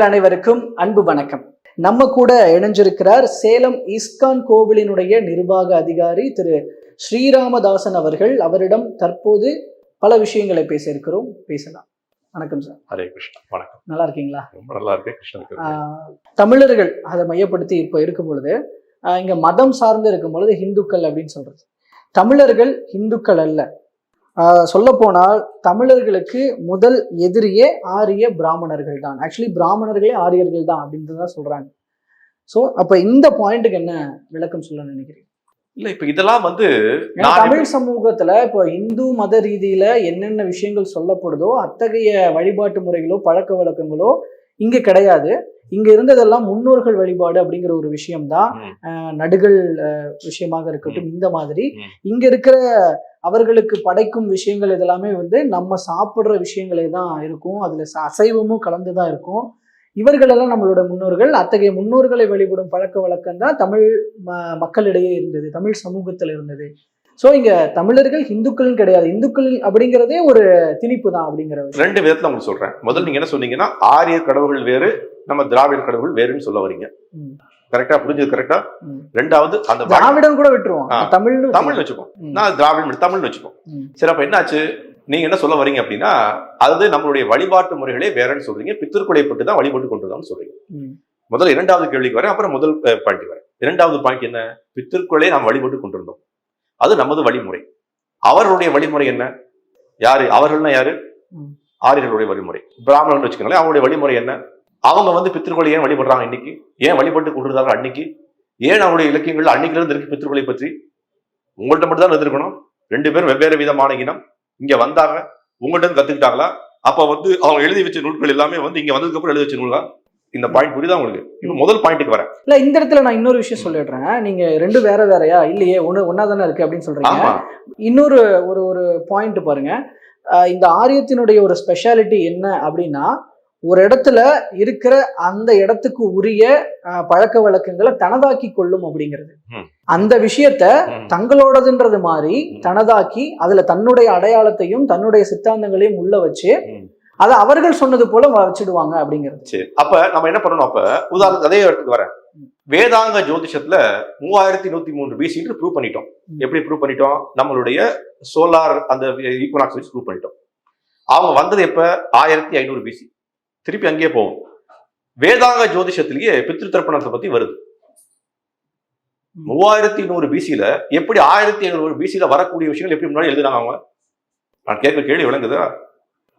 அனைவருக்கும் அன்பு வணக்கம். நம்ம கூட இணைஞ்சிருக்கிறார் சேலம் இஸ்கான் கோவிலினுடைய நிர்வாக அதிகாரி திரு ஸ்ரீராமதாசன் அவர்கள். அவரிடம் தற்போது பல விஷயங்களை பேச இருக்கிறோம். பேசலாம். வணக்கம் சார். ஹரே கிருஷ்ணா. வணக்கம். நல்லா இருக்கீங்களா? ரொம்ப நல்லா இருக்கு கிருஷ்ணனுக்கு ஆஹ், தமிழர்கள் அதை மையப்படுத்தி இப்போ இருக்கும் பொழுது இங்க மதம் சார்ந்து இருக்கும் பொழுது இந்துக்கள் அப்படின்னு சொல்றது. தமிழர்கள் இந்துக்கள் அல்ல. சொல்ல போனால் தமிழர்களுக்கு முதல் எதிரியே ஆரிய பிராமணர்கள் தான் ஆக்சுவலி பிராமணர்களே ஆரியர்கள் தான் அப்படின்னு தான் சொல்றாங்க. ஸோ அப்ப இந்த பாயிண்ட்டுக்கு என்ன விளக்கம் சொல்ல நினைக்கிறீங்க? இல்ல இப்ப இதெல்லாம் வந்து தமிழ் சமூகத்துல இப்போ இந்து மத ரீதியில என்னென்ன விஷயங்கள் சொல்லப்படுதோ அத்தகைய வழிபாட்டு முறைகளோ பழக்க வழக்கங்களோ இங்க கிடையாது. இங்க இருந்ததெல்லாம் முன்னோர்கள் வழிபாடு அப்படிங்கிற ஒரு விஷயம்தான். நடுகள் விஷயமாக இருக்கட்டும் இந்த மாதிரி. இங்க இருக்கிற அவர்களுக்கு படைக்கும் விஷயங்கள் இதெல்லாமே வந்து நம்ம சாப்பிடுற விஷயங்களே தான் இருக்கும். அதுல அசைவமும் கலந்து தான் இருக்கும். இவர்களெல்லாம் நம்மளோட முன்னோர்கள். அத்தகைய முன்னோர்களை வழிபடும் பழக்க வழக்கம் தான் தமிழ் ம- மக்களிடையே இருந்தது. தமிழ் சமூகத்துல இருந்தது. ஸோ இங்க தமிழர்கள் இந்துக்கள் கிடையாது. இந்துக்கள் அப்படிங்கிறதே ஒரு திணிப்பு தான் அப்படிங்கிற விஷயம் ரெண்டு விதத்துல உங்களுக்கு சொல்றேன். முதல்ல நீங்க என்ன சொன்னீங்கன்னா ஆரிய கடவுள்கள் வேறு நம்ம திராவிட கடவுள் வேறுன்னு சொல்ல வரீங்க. கரெக்டா புரிஞ்சது கரெக்டா. ரெண்டாவது அந்த திராவிடம் கூட விட்டுருவோம். ஆ. தமிழ்னு தமிழ் வச்சுப்போம். நான் திராவிடம் தமிழ் வச்சுப்போம். சரி அப்ப என்னாச்சு? நீங்க என்ன சொல்ல வரீங்க அப்படின்னா அது நம்மளுடைய வழிபாட்டு முறைகளே வேறன்னு சொல்றீங்க. பித்திருக்குலை பட்டு தான் வழிபட்டு கொண்டு சொல்றீங்க. முதல்ல இரண்டாவது கேள்விக்கு வரேன். அப்புறம் முதல் பாயிண்ட் வரேன். இரண்டாவது பாயிண்ட் என்ன? பித்திருக்குளே நாம் வழிபட்டு கொண்டிருந்தோம். அது நமது வழிமுறை. அவர்களுடைய வழிமுறை என்ன? யாரு? அவர்கள்னா யாரு. ஆரியர்களுடைய வழிமுறை. பிராமணன் வச்சுக்கோங்களேன் அவங்களுடைய வழிமுறை என்ன? அவங்க வந்து பித்திருக்குளை ஏன் வழிபடுறாங்க இன்னைக்கு? ஏன் வழிபட்டு கொண்டிருந்தாங்க அன்னைக்கு? ஏன் அவருடைய இலக்கியங்கள் அன்னைக்குல இருந்து இருக்கு பித்திருக்குளை பற்றி? உங்கள்ட்ட மட்டும் தான் இருந்திருக்கணும். ரெண்டு பேரும் வெவ்வேறு விதமான இனம். இங்க வந்தாங்க. உங்கள்ட்ட இருந்து கத்துக்கிட்டாங்களா? அப்ப வந்து அவங்க எழுதி வச்ச நூல்கள் எல்லாமே வந்து இங்க வந்ததுக்கு அப்புறம் எழுதி வச்ச நூல்களா இந்த பாயிண்ட் புரியுதா உங்களுக்கு இப்ப முதல் பாயிண்ட்டுக்கு வரேன் இல்ல இந்த இடத்துல நான் இன்னொரு விஷயம் சொல்லிடுறேன் நீங்க ரெண்டு வேற வேறயா இல்லையே ஒண்ணு ஒன்னா தானே இருக்கு அப்படின்னு சொல்றீங்க இன்னொரு ஒரு ஒரு பாயிண்ட் பாருங்க இந்த ஆரியத்தினுடைய ஒரு ஸ்பெஷாலிட்டி என்ன அப்படின்னா ஒரு இடத்துல இருக்கிற அந்த இடத்துக்கு உரிய பழக்க வழக்கங்களை தனதாக்கி கொள்ளும் அப்படிங்கிறது. அந்த விஷயத்த. தங்களோடதுன்றது மாதிரி. தனதாக்கி அதுல தன்னுடைய அடையாளத்தையும் தன்னுடைய சித்தாந்தங்களையும் உள்ள வச்சு. அதை அவர்கள் சொன்னது போல வச்சிடுவாங்க அப்படிங்கிறது. சரி அப்ப நம்ம என்ன பண்ணணும்? அப்ப உதாரணத்துக்கு அதே இடத்துக்கு வரேன். வேதாங்க ஜோதிஷத்துல மூவாயிரத்தி நூத்தி மூன்று பிசின்னு ப்ரூவ் பண்ணிட்டோம். எப்படி ப்ரூவ் பண்ணிட்டோம்? நம்மளுடைய சோலார் அந்த ஈக்குனாக்ஸ் வச்சு ப்ரூவ் பண்ணிட்டோம். அவங்க வந்தது எப்ப? ஆயிரத்தி ஐநூறு பிசி திருப்பி அங்கேயே போவோம். வேதாங்க ஜோதிஷத்திலேயே பித்ரு தர்ப்பணத்தை பத்தி வருது. மூவாயிரத்தி நூறு பிசில எப்படி ஆயிரத்தி ஐநூறு பிசில வரக்கூடிய விஷயங்கள் எப்படி முன்னாடி எழுதுனாங்க அவங்க? நான் கேட்கிற கேள்வி விளங்குதா?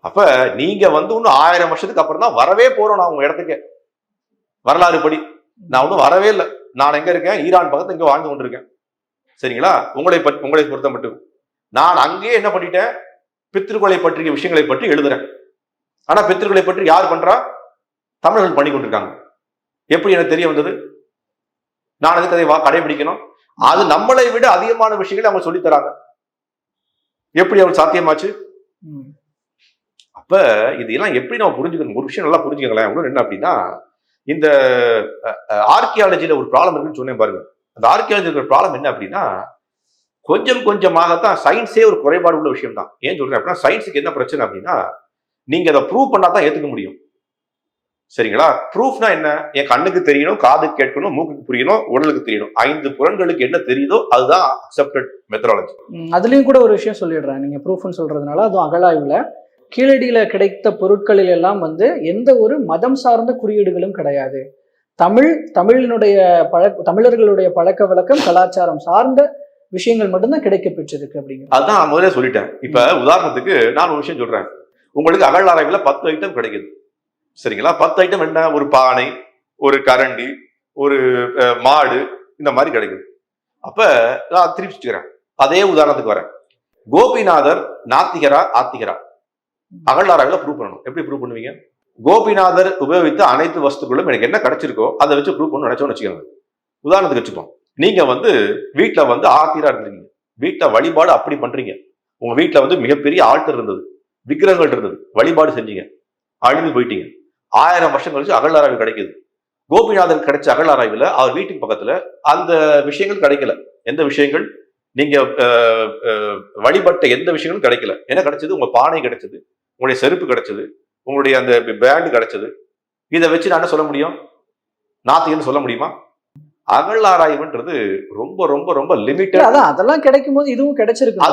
அப்ப நீங்க வந்து இன்னும் ஆயிரம் வருஷத்துக்கு அப்புறம் தான் வரவே போறோம் நான் உங்க இடத்துக்கு. வரலாறு படி. நான் ஒன்றும் வரவே இல்லை. நான் எங்க இருக்கேன்? ஈரான் பக்கத்து இங்க வாழ்ந்து கொண்டிருக்கேன். சரிங்களா? உங்களை பற்றி உங்களை பொறுத்த மட்டும். நான் அங்கேயே என்ன பண்ணிட்டேன்? பித்திருக்கொலை பற்றிய விஷயங்களை பற்றி எழுதுறேன். ஆனா பித்திருக்கொலை பற்றி யார் பண்றா? தமிழர்கள் பண்ணி கொண்டிருக்காங்க. எப்படி எனக்கு தெரிய வந்தது? நான் அதுக்கு அதை வா- கடைபிடிக்கணும்? அது நம்மளை விட அதிகமான விஷயங்களை அவங்க சொல்லித் தராங்க. எப்படி அவள் சாத்தியமாச்சு? ம். அப்போ இதெல்லாம் எப்படி நம்ம புரிஞ்சுக்கணும்? ஒரு விஷயம் நல்லா புரிஞ்சுக்கங்களேன். இன்னொன்று என்ன அப்படின்னா இந்த ஆர்கியாலஜியில் ஒரு ப்ராப்ளம் இருக்குன்னு சொன்னேன் பாருங்க. அந்த ஆர்கியாலஜி இருக்கிற ப்ராப்ளம் என்ன அப்படின்னா கொஞ்சம் கொஞ்சமாகத்தான் சயின்ஸே ஒரு குறைபாடு உள்ள விஷயம் தான் ஏன் சொல்றேன் அப்படின்னா சயின்ஸுக்கு என்ன பிரச்சனை அப்படின்னா நீங்க அதை ப்ரூவ் பண்ணா தான் ஏத்துக்க முடியும். சரிங்களா? ப்ரூஃப்னா என்ன? என் கண்ணுக்கு தெரியணும் காதுக்கு கேட்கணும் மூக்குக்கு புரியணும் உடலுக்கு தெரியணும். ஐந்து புறங்களுக்கு என்ன தெரியுதோ அதுதான் அக்செப்டட் மெத்தடாலஜி அதுலேயும் அதுலயும் கூட ஒரு விஷயம் சொல்லிடுறேன். நீங்க ப்ரூஃப்னு சொல்றதுனால அதுவும் அகழாய்வுல கீழடியில கிடைத்த பொருட்களில் எல்லாம் வந்து எந்த ஒரு மதம் சார்ந்த குறியீடுகளும் கிடையாது. தமிழ் தமிழினுடைய பழக்க தமிழர்களுடைய பழக்க வழக்கம் கலாச்சாரம் சார்ந்த விஷயங்கள் மட்டும்தான் கிடைக்க பெற்றிருக்கு அப்படிங்கிறது அதான் நான் முதல்ல சொல்லிட்டேன். இப்ப உதாரணத்துக்கு நான் ஒரு விஷயம் சொல்றேன். உங்களுக்கு அகழ்வாராய்வில் பத்து ஐட்டம் கிடைக்குது. சரிங்களா? பத்து ஐட்டம் என்ன? ஒரு பானை ஒரு கரண்டி ஒரு மாடு இந்த மாதிரி கிடைக்குது. அப்ப நான் திருப்பிச்சுக்கிறேன் அதே உதாரணத்துக்கு வரேன். கோபிநாதர் நாத்திகரா ஆத்திகரா? அகழ் ப்ரூவ் பண்ணணும். எப்படி ப்ரூவ் பண்ணுவீங்க? கோபிநாதர் உபயோகித்த அனைத்து வஸ்துக்களும் எனக்கு என்ன கிடைச்சிருக்கோ அதை வச்சு ப்ரூவ் பண்ண நினைச்சோம்னு வச்சுக்கோங்க. உதாரணத்துக்கு வச்சுப்போம். நீங்க வந்து வீட்டில் வந்து ஆத்திரா இருந்திருக்கீங்க. வீட்டில் வழிபாடு அப்படி பண்றீங்க. உங்க வீட்டுல வந்து மிகப்பெரிய ஆல்டர் இருந்தது. விக்கிரகங்கள் இருந்தது. வழிபாடு செஞ்சீங்க. அழிந்து போயிட்டீங்க. ஆயிரம் வருஷம் கழிச்சு அகழ்வாராய்வு கிடைக்குது. கோபிநாதர் கிடைச்ச அகழ்வாராய்வில் அவர் வீட்டுக்கு பக்கத்துல அந்த விஷயங்கள் கிடைக்கல. எந்த விஷயங்கள்? நீங்க அஹ், அஹ், வழிபட்ட எந்த விஷயங்களும் கிடைக்கல. என்ன கிடைச்சது? உங்க பானை கிடைச்சது. உங்களுடைய செருப்பு கிடைச்சது உங்களுடைய அந்த பேண்ட் கிடைச்சது இதை வச்சு நான் சொல்ல முடியும்? நாத்திகன்னு சொல்ல முடியுமா? அகழ் ஆராய்வுன்றது ரொம்ப ரொம்ப ரொம்ப லிமிட்டட் அதான் அதெல்லாம் கிடைக்கும் போது இதுவும் கிடைச்சிருக்கு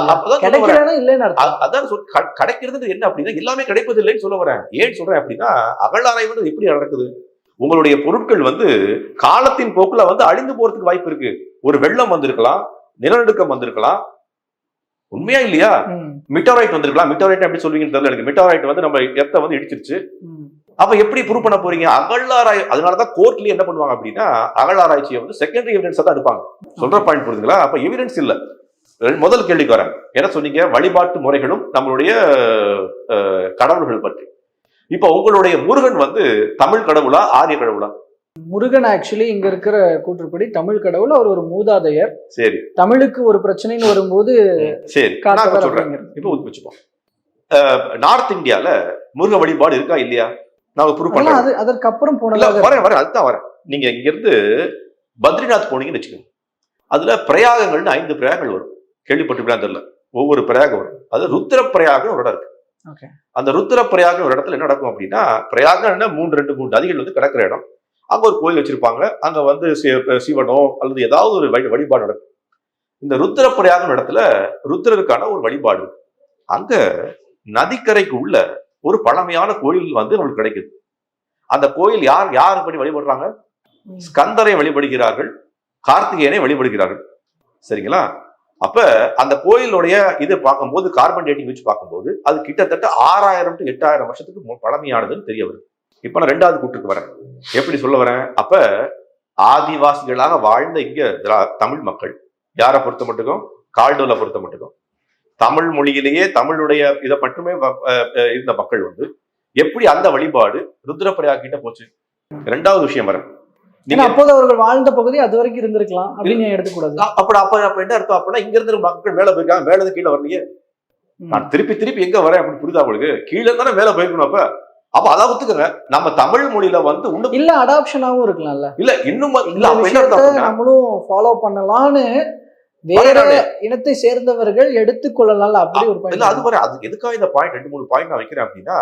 அதான் கிடைக்கிறது என்ன அப்படின்னா எல்லாமே கிடைப்பது இல்லைன்னு சொல்ல வரேன். ஏன் சொல்றேன் அப்படின்னா அகழாராய்வு எப்படி நடக்குது? உங்களுடைய பொருட்கள் வந்து காலத்தின் போக்குல வந்து அழிந்து போறதுக்கு வாய்ப்பு இருக்கு. ஒரு வெள்ளம் வந்திருக்கலாம் நிலநடுக்கம் வந்திருக்கலாம் உண்மையா இல்லையா? மிட்டோரைட் வந்திருக்கலாம் மிட்டோரைட் எப்படி சொல்வீங்கன்னு தெரியல எனக்கு. மிட்டோரைட் வந்து நம்ம எர்த்த வந்து இடிச்சிருச்சு. அப்ப எப்படி ப்ரூவ் பண்ண போறீங்க? அகழாராய் அதனாலதான் கோர்ட்லயே என்ன பண்ணுவாங்க அப்படின்னா அகழாராய்ச்சியை வந்து செகண்டரி எவிடன்ஸ் தான் எடுப்பாங்க. சொல்ற பாயிண்ட் புரியுதுங்களா அப்ப எவிடன்ஸ் இல்ல. முதல் கேள்விக்கு வரேன். என்ன சொன்னீங்க? வழிபாட்டு முறைகளும் நம்மளுடைய கடவுள்கள் பற்றி. இப்ப உங்களுடைய முருகன் வந்து தமிழ் கடவுளா ஆரிய கடவுளா? முருகன் ஆக்சுவலி இங்க இருக்கிற கூற்றுப்படி தமிழ் கடவுள் அவர் ஒரு மூதாதையர். சரி. தமிழுக்கு ஒரு பிரச்சனைன்னு வரும்போது சரி. இப்ப வச்சுப்போம். நார்த் இந்தியால முருக வழிபாடு இருக்கா இல்லையா? நான் ப்ரூவ் பண்றேன். அது அதற்கப்புறம் போனதாக வரேன் வரேன். அதுதான் வரேன். நீங்க இங்க இருந்து பத்ரிநாத் போனீங்கன்னு வச்சுக்கோங்க. அதுல பிரயாகங்கள்னு ஐந்து பிரயாகங்கள் வரும். கேள்விப்பட்டிருப்பேன் தெரியல. ஒவ்வொரு பிரயாகம் வரும். அது ருத்ர பிரயாகம் ஒரு இடம் இருக்கு. அந்த ருத்ர பிரயாகம் ஒரு இடத்துல என்ன நடக்கும் அப்படின்னா பிரயாகம்னா மூன்று ரெண்டு மூணு நதிகள் வந்து கிடக்கிற இடம். அங்க ஒரு கோயில் வச்சிருப்பாங்க. அங்க வந்து சிவனோ அல்லது ஏதாவது ஒரு வழி- வழிபாடு நடக்கும். இந்த ருத்ர பிரயாகம் இடத்துல ருத்ரருக்கான ஒரு வழிபாடு. அங்க நதிக்கரைக்கு உள்ள ஒரு பழமையான கோயில் வந்து நம்மளுக்கு கிடைக்குது. அந்த கோயில் யார் யார் படி வழிபடுறாங்க. ஸ்கந்தரை வழிபடுகிறார்கள் கார்த்திகேயனை வழிபடுகிறார்கள். சரிங்களா? அப்ப அந்த கோயிலுடைய இது பார்க்கும்போது கார்பன் டேட்டிங் வச்சு பார்க்கும்போது அது கிட்டத்தட்ட ஆறாயிரம் டு எட்டாயிரம் வருஷத்துக்கு பழமையானதுன்னு தெரிய வருது. இப்ப நான் ரெண்டாவது கூட்டுக்கு வரேன். எப்படி சொல்ல வரேன்? அப்ப ஆதிவாசிகளாக வாழ்ந்த இங்க தமிழ் மக்கள். யாரை பொறுத்த மட்டுக்கும்? கால்டோல பொறுத்த மட்டுக்கும். தமிழ் மொழியிலேயே தமிழுடைய இதை மட்டுமே இருந்த மக்கள் வந்து எப்படி அந்த வழிபாடு ருத்ரபிரயா கிட்ட போச்சு? ரெண்டாவது விஷயம் வரேன். நீங்க அப்போது அவர்கள் வாழ்ந்த பகுதி அது வரைக்கும் இருந்திருக்கலாம் அப்படின்னு எடுத்துக்கூடாது. அ- அப்ப அப்ப அப்ப என்ன அர்த்தம் அப்படின்னா இங்க இருந்து மக்கள் மேல போயிருக்காங்க மேல இருந்து கீழே வரலையே. நான் திருப்பி திருப்பி எங்க வரேன் அப்படின்னு புரியுதா உங்களுக்கு? கீழே தானே மேல போயிருக்கணும் அப்ப. அப்ப அதை ஒத்துக்கங்க. நம்ம தமிழ் மொழியில வந்து இன்னும் இல்ல அடாப்ஷனாவும் இருக்கலாம்ல இல்ல. இன்னும் இல்ல நம்மளும் ஃபாலோ பண்ணலாம்னு வேற. இனத்தை சேர்ந்தவர்கள் எடுத்துக்கொள்ளலாம் அப்படி ஒரு இல்ல அது வரை அது எதுக்காக இந்த பாயிண்ட் ரெண்டு மூணு பாயிண்ட் நான் வைக்கிறேன் அப்படின்னா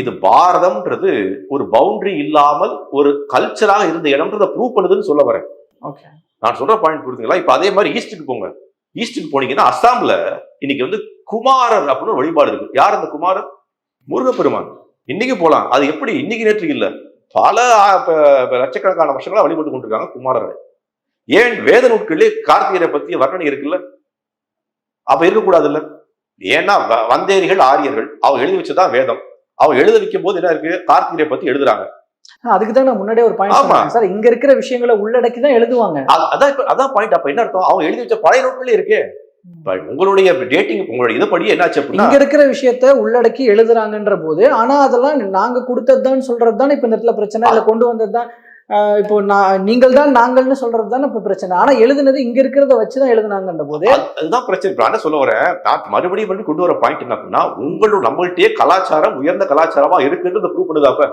இது பாரதம்ன்றது ஒரு பவுண்டரி இல்லாமல் ஒரு கல்ச்சராக இருந்த இடம்ன்றத ப்ரூவ் பண்ணுதுன்னு சொல்ல வரேன். ஓகே நான் சொல்ற பாயிண்ட் புரியுதுங்களா இப்ப அதே மாதிரி ஈஸ்டுக்கு போங்க. ஈஸ்டுக்கு போனீங்கன்னா அஸ்ஸாம்ல இன்னைக்கு வந்து குமாரர் அப்படின்னு ஒரு வழிபாடு இருக்கு. யார் அந்த குமாரர்? முருகப்பெருமான். இன்னைக்கு போலாம். அது எப்படி? இன்னைக்கு நேற்று இல்ல. பல லட்சக்கணக்கான வருஷங்களா வழிபட்டு கொண்டிருக்காங்க குமாரரை ஏன் வேத நூட்களிலே கார்த்திகரை பத்திய வர்ணனை இருக்குல்ல? அப்ப இருக்கக்கூடாதுல்ல? ஏன்னா வந்தேரிகள் ஆரியர்கள் அவங்க எழுதி வச்சதான் வேதம். அவங்க எழுத வைக்கும் போது என்ன இருக்கு? கார்த்திகரை பத்தி எழுதுறாங்க. அதுக்கு தான் நான் முன்னாடியே ஒரு பாயிண்ட் சார் இங்க இருக்கிற விஷயங்களை உள்ளடக்கி தான் எழுதுவாங்க அதான் அதான் பாயிண்ட் அப்ப என்ன அர்த்தம்? அவங்க எழுதி வச்ச பழைய நூட்களே இருக்கே. உங்களுடைய டேட்டிங் உங்களுடைய இதுபடி என்னாச்சு இங்க இருக்கிற விஷயத்த உள்ளடக்கி எழுதுறாங்கன்ற போது ஆனா அதெல்லாம் நாங்க கொடுத்ததுதான் சொல்றது தான் இப்ப இந்த இடத்துல பிரச்சனை? இல்ல கொண்டு வந்தது தான் இப்போ நான் நீங்கள் தான் நாங்கள்னு சொல்றது தான் இப்ப பிரச்சனை? ஆனா எழுதுனது இங்க இருக்கிறத வச்சுதான் எழுதுனாங்கன்ற போது அது- அதுதான் பிரச்சனை. இப்ப நான் சொல்ல வரேன்? நான் மறுபடியும் வந்து கொண்டு வர பாயிண்ட் என்ன அப்படின்னா உங்களோட நம்மள்ட்டயே கலாச்சாரம் உயர்ந்த கலாச்சாரமா இருக்குன்றது ப்ரூவ் பண்ணுதா அப்ப.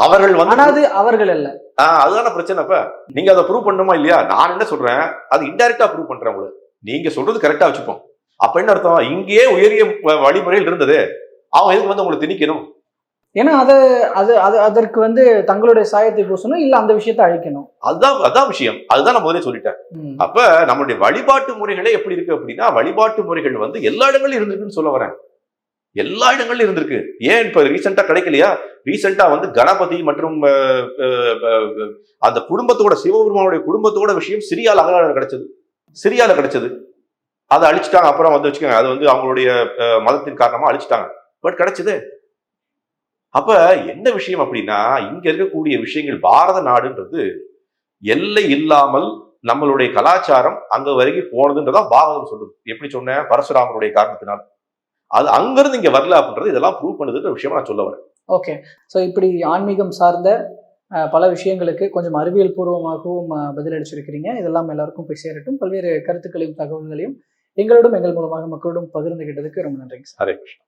அவர்கள் வந்து அது அவர்கள் அல்ல. ஆஹ் அதுதான பிரச்சனை அப்ப. நீங்க அதை ப்ரூவ் பண்ணுமா இல்லையா? நான் என்ன சொல்றேன்? அது இன்டைரக்டா ப்ரூவ் பண்றேன் உங்களுக்கு. நீங்க சொல்றது கரெக்டா வச்சுப்போம். அப்ப என்ன அர்த்தம்? இங்கேயே உயரிய வழிமுறையில் இருந்தது. அவன் எதுக்கு வந்து உங்களை திணிக்கணும்? ஏன்னா அது அது அது அதற்கு வந்து தங்களுடைய சாயத்தை பூசணும் இல்ல அந்த விஷயத்தை அழிக்கணும். அதுதான் அதான் விஷயம். அதுதான் நான் முதலே சொல்லிட்டேன். அப்ப நம்மளுடைய வழிபாட்டு முறைகளே எப்படி இருக்கு அப்படின்னா வழிபாட்டு முறைகள் வந்து எல்லா இடங்களிலும் இருந்திருக்குன்னு சொல்ல வரேன். எல்லா இடங்களிலும் இருந்திருக்கு. ஏன் இப்ப ரீசெண்டா கிடைக்கலையா? ரீசெண்டா வந்து கணபதி மற்றும் அந்த குடும்பத்தோட சிவபெருமானுடைய குடும்பத்தோட விஷயம் சிரியால அகலாளர் கிடைச்சது. சிரியாவில் கிடைச்சது. அதை அழிச்சிட்டாங்க. அப்புறம் வந்து வச்சுக்கோங்க அது வந்து அவங்களுடைய மதத்தின் காரணமாக அழிச்சிட்டாங்க. பட் கிடைச்சது. அப்ப என்ன விஷயம் அப்படின்னா இங்க இருக்கக்கூடிய விஷயங்கள் பாரத நாடுன்றது எல்லை இல்லாமல் நம்மளுடைய கலாச்சாரம் அங்க வரைக்கும் போனதுன்றதா பாகவதம் சொல்லுது. எப்படி சொன்னேன்? பரசுராமருடைய காரணத்தினால். அது அங்கிருந்து இங்க வரல அப்படின்றது இதெல்லாம் ப்ரூவ் பண்ணுதுன்ற விஷயமா நான் சொல்ல வரேன். ஓகே ஸோ இப்படி ஆன்மீகம் சார்ந்த பல விஷயங்களுக்கு கொஞ்சம் அறிவியல் பூர்வமாகவும் பதிலளிச்சிருக்கிறீங்க. இதெல்லாம் எல்லாருக்கும் போய் சேரட்டும். பல்வேறு கருத்துக்களையும் தகவல்களையும் எங்களோடும் எங்கள் மூலமாக மக்களோடும் பகிர்ந்துகிட்டதுக்கு ரொம்ப நன்றிங்க சார். ஹரே கிருஷ்ணா.